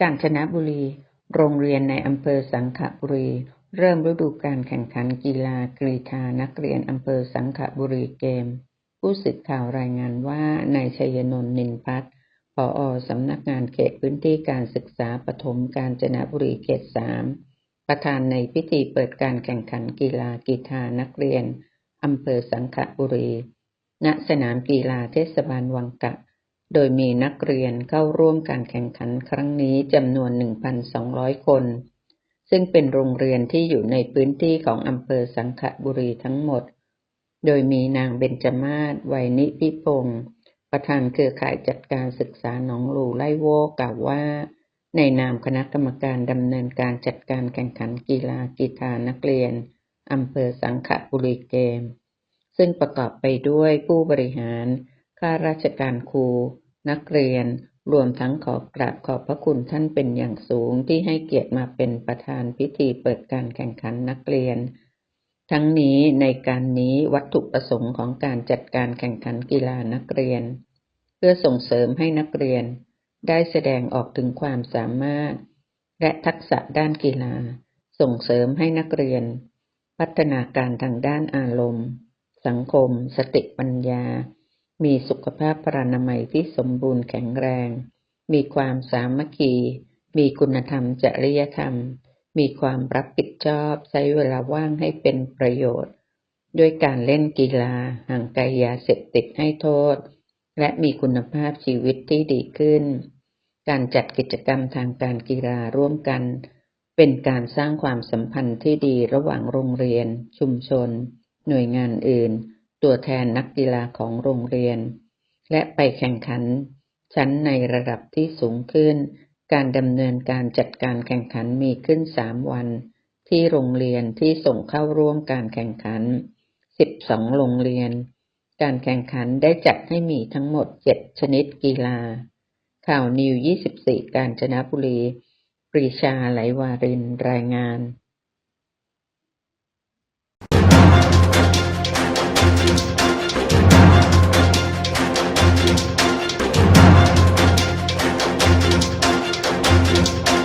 กาญจนบุรี โรงเรียนในอำเภอสังขบุรี เริ่มฤดูกาลแข่งขันกีฬากรีฑานักเรียนอำเภอสังขบุรีเกม ผู้สื่อข่าวรายงานว่านายชัยนนท์นินพัฒน์ผอสำนักงานเขตพื้นที่การศึกษาปฐมกาญจนบุรีเขตสามประธานในพิธีเปิดการแข่งขันกีฬากรีฑานักเรียนอำเภอสังขบุรี ณ สนามกีฬาเทศบาลวังกะ โดยมีนักเรียนเข้าร่วมการแข่งขันครั้งนี้จำนวน 1,200 คน ซึ่งเป็นโรงเรียนที่อยู่ในพื้นที่ของอำเภอสังขบุรีทั้งหมด โดยมีนางเบญจมาศไวนิพิพงศ์ประธานเครือข่ายจัดการศึกษาหนองหลูไล่โวกล่าวว่า ในนามคณะกรรมการดำเนินการจัดการแข่งขันกีฬากีฬานักเรียนอำเภอสังขบุรีเกม ซึ่งประกอบไปด้วยผู้บริหาร ข้าราชการครู นักเรียน รวมทั้งขอกราบขอบพระคุณท่านเป็นอย่างสูงที่ให้เกียรติมาเป็นประธานพิธีเปิดการแข่งขันนักเรียน ทั้งนี้ในการนี้วัตถุประสงค์ของการจัดการแข่งขันกีฬานักเรียน เพื่อส่งเสริมให้นักเรียน ได้แสดงออกถึงความสามารถ และทักษะด้านกีฬา ส่งเสริมให้นักเรียน พัฒนาการทางด้านอารมณ์ สังคม สติปัญญา มีสุขภาพพรานามัยที่สมบูรณ์แข็งแรง มีความสามัคคี มีคุณธรรมจริยธรรม มีความรับผิดชอบใช้เวลาว่างให้เป็นประโยชน์ ด้วยการเล่นกีฬาห่างไกลยาเสพติดให้โทษ และมีคุณภาพชีวิตที่ดีขึ้น การจัดกิจกรรมทางการกีฬาร่วมกัน เป็นการสร้างความสัมพันธ์ที่ดีระหว่างโรงเรียน ชุมชน หน่วยงานอื่น ตัวแทนนักกีฬาของโรงเรียน และไปแข่งขัน ชั้นในระดับที่สูงขึ้น การดำเนินการจัดการแข่งขันมีขึ้นสามวัน ที่โรงเรียนที่ส่งเข้าร่วมการแข่งขัน 12 โรงเรียน การแข่งขันได้จัดให้มีทั้งหมด 7 ชนิดกีฬา ข่าวนิว 24 การจนบุรี ปรีชาไหลวารินรายงาน